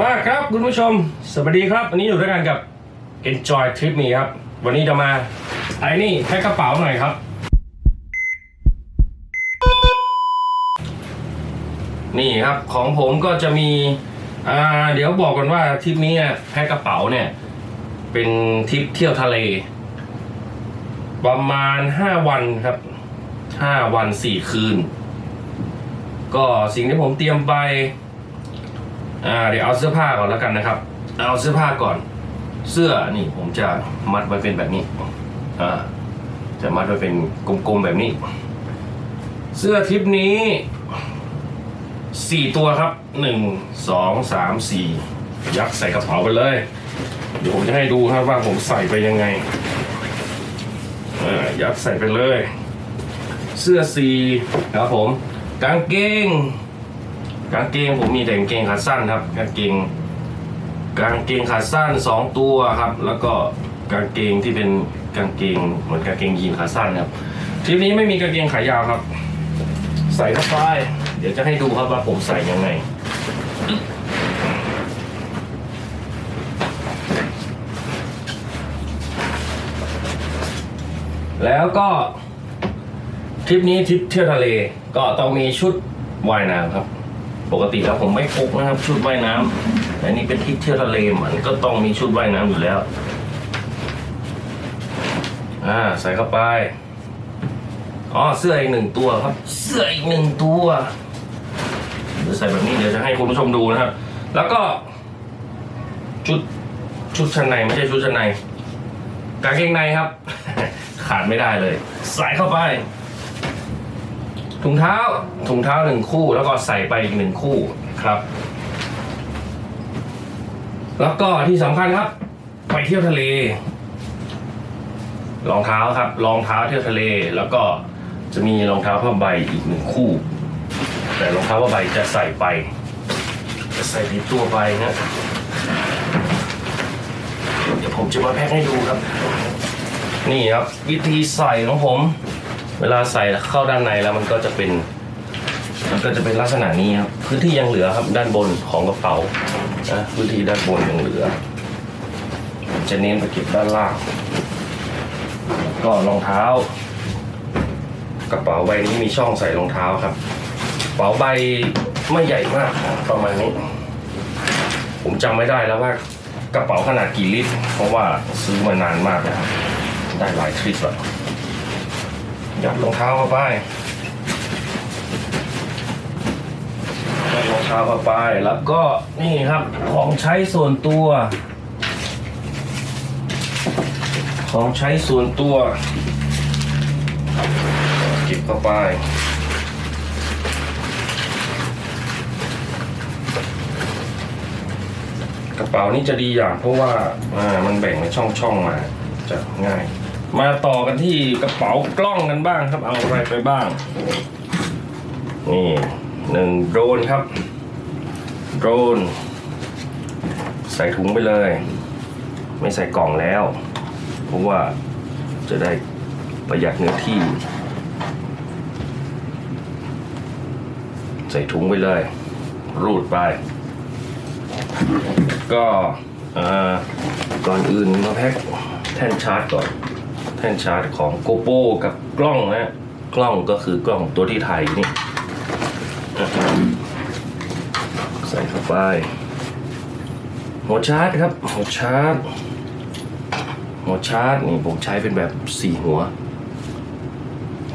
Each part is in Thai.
มาครับคุณผู้ชม สวัสดีครับวันนี้อยู่ด้วยกันกับ Enjoy Trip Me ครับ วันนี้จะมาไอ้นี่แพ็คกระเป๋าหน่อยครับ นี่ครับของผมก็จะมีอ่าเดี๋ยวบอกกันว่าทริปนี้แพ็คกระเป๋าเนี่ย เป็นทริปเที่ยวทะเล ประมาณ 5 วันครับ 5 วัน 4 คืน ก็สิ่งที่ผมเตรียมไป อ่าเดี๋ยวเอาเสื้อผ้าก่อนแล้วกันนะครับ เอาเสื้อผ้าก่อน เสื้อนี่ผมจะมัดไว้เป็นแบบนี้อ่าจะมัดไว้เป็นกลมๆแบบนี้ เสื้อทริปนี้สี่ตัวครับหนึ่งสองสามสี่ยัดใส่กระเป๋าไปเลย เดี๋ยวผมจะให้ดูครับว่าผมใส่ไปยังไงอ่ายัดใส่ไปเลย เสื้อสีครับผม กางเกง กางเกงผมมีแต่กางเกงขาสั้นครับกางเกงกางเกงขาสั้นสองตัวครับ แล้วก็กางเกงที่เป็นกางเกงเหมือนกางเกงยีนขาสั้นครับทริปนี้ไม่มีกางเกงขายาวครับ ใส่เข้าไปเดี๋ยวจะให้ดูครับว่าผมใส่ยังไงแล้วก็ทริปนี้ทริปเที่ยวทะเลก็ต้องมีชุดว่ายน้ำครับ ปกติแล้วผมไม่พกนะครับ ชุดว่ายน้ำแต่นี่เป็นทริปเที่ยวทะเลมันก็ต้องมีชุดว่ายน้ำอยู่แล้ว อ่าใส่เข้าไปอ๋อเสื้ออีกหนึ่งตัวครับ เสื้ออีกหนึ่งตัวเดี๋ยวใส่แบบนี้เดี๋ยวจะให้คุณผู้ชมดูนะครับ แล้วก็ ชุดชุดชั้นในไม่ใช่ชุดชั้นในกางเกงในครับ ขาดไม่ได้เลย ใส่เข้าไป ถุงเท้าถุงเท้าหนึ่งคู่ แล้วก็ใส่ไปอีกหนึ่งคู่ครับ แล้วก็ที่สำคัญครับ ไปเที่ยวทะเลรองเท้าครับรองเท้าเที่ยวทะเล แล้วก็จะมีรองเท้าผ้าใบอีกหนึ่งคู่ แต่รองเท้าผ้าใบจะใส่ไป จะใส่ติดตัวไปนะเดี๋ยวผมจะมาแพ็คให้ดูครับ นี่ครับ วิธีใส่ของผม เวลาใส่เข้าด้านในแล้วมันก็จะเป็น มันก็จะเป็นลักษณะนี้ครับพื้นที่ยังเหลือครับด้านบนของกระเป๋านะพื้นที่ด้านบนยังเหลือ จะเน้นไปเก็บด้านล่างก็รองเท้า กระเป๋าใบนี้มีช่องใส่รองเท้าครับกระเป๋าใบไม่ใหญ่มากประมาณนี้ ผมจำไม่ได้แล้วว่ากระเป๋าขนาดกี่ลิตร เพราะว่าซื้อมานานมากแล้วครับได้หลายทริปแล้ว ยัดรองเท้าเข้าไปยัดรองเท้าเข้าไปแล้วก็นี่ครับของใช้ส่วนตัว ของใช้ส่วนตัวเก็บเข้าไปกระเป๋านี้จะดีอย่างเพราะว่าอ่ามันแบ่งเป็นช่องๆมาจะง่าย มาต่อกันที่กระเป๋ากล้องกันบ้างครับ เอาอะไรไปบ้าง นี่หนึ่งโดรนครับ โดรน ใส่ถุงไปเลย ไม่ใส่กล่องแล้ว เพราะว่าจะได้ประหยัดเนื้อที่ ใส่ถุงไปเลย รูดไป ก็อ่าก่อนอื่นมาแพ็คแท่นชาร์จก่อน แท่นชาร์จของ GoPro กับกล้องนะกล้องก็คือกล้องตัวที่ถ่ายนี่ ใส่เข้าไปหัวชาร์จครับหัวชาร์จหัวชาร์จนี่ผมใช้เป็นแบบสี่หัว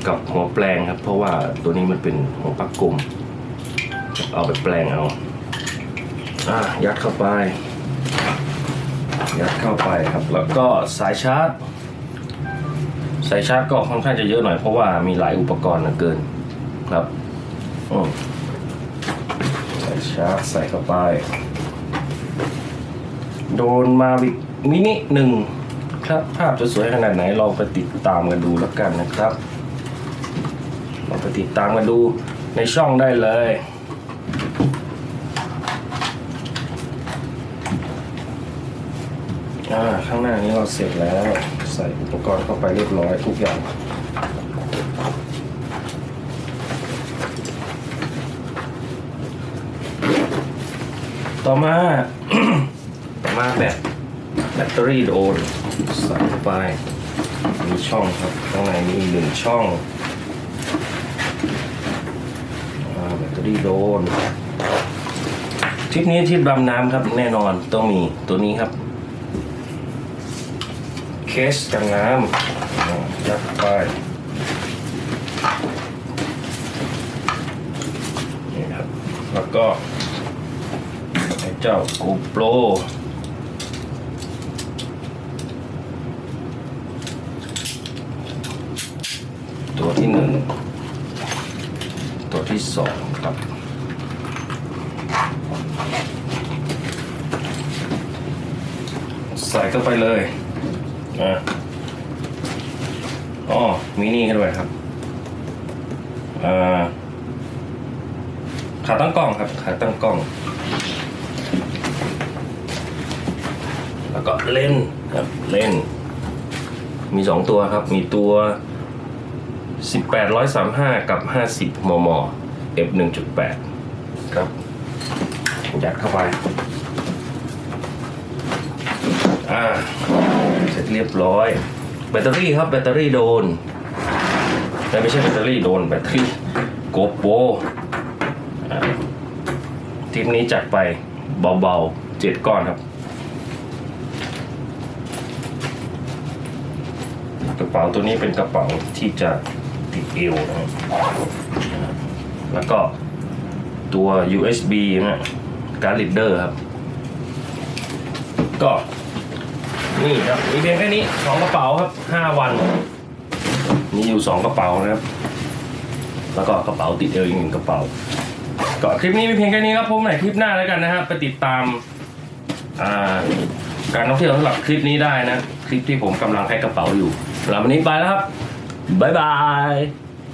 กับหัวแปลงครับ เพราะว่าตัวนี้มันเป็นหัวปลั๊กกลมเอาไปแปลงเอาอะยัดเข้าไป ยัดเข้าไปครับ แล้วก็สายชาร์จ สายชาร์จก็ค่อนข้างจะเยอะหน่อยเพราะว่ามีหลายอุปกรณ์เหลือเกินครับอืมสายชาร์จใส่เข้าไป โดนมาวิกมินิหนึ่งครับภาพจะสวยขนาดไหนลองไปติดตามกันดูแล้วกันนะครับลองไปติดตามกันดูในช่องได้เลยอ่าข้างหน้านี้เราเสร็จแล้ว ส่อุปกรณ์เข้าไปเรียบร้อยทุกอย่าง ต่อมา ต่อมาแบบแบตเตอรี่โดนใส่เข้าไป มีช่องครับ ข้างในมีหนึ่งช่องอาแบตเตอรี่โดนทริปนี้ทริปดำน้ำครับแน่นอนต้องมีตัวนี้ครับ สกันน้ำยัดไปนี่ครับ แล้วก็ไอ้เจ้า GoPro ตัวที่หนึ่งตัวที่สองครับใส่เข้าไปเลย อะอ๋อมินี่กันด้วยครับอ่าขาตั้งกล้องครับ ขาตั้งกล้อง แล้วก็เล่นครับเล่น มีสองตัวครับ มีตัว 1835 กับ 50 มม f 1.8 ครับยัดเข้าไป อ่า เรียบร้อย แบตเตอรี่ครับแบตเตอรี่โดน แต่ไม่ใช่แบตเตอรี่โดนแบตเตอรี่โกโปทริปนี้จัดไปเบาๆเจ็ดก้อนครับ กระเป๋าตัวนี้เป็นกระเป๋าที่จะติดเอวนะครับแล้วก็ตัว USB นะการ์ดลีดเดอร์ครับ ก็ นี่ครับมีเพียงแค่นี้สองกระเป๋าครับห้าวันมีอยู่สองกระเป๋านะครับ แล้วก็กระเป๋าติดเอวอีกหนึ่งกระเป๋าก็คลิปนี้มีเพียงแค่นี้ครับพบใหม่คลิปหน้าแล้วกันนะครับไปติดตามอ่าการท่องเที่ยวสำหรับคลิปนี้ได้นะ คลิปที่ผมกำลังให้กระเป๋าอยู่สำหรับวันนี้ไปแล้วครับบ๊ายบาย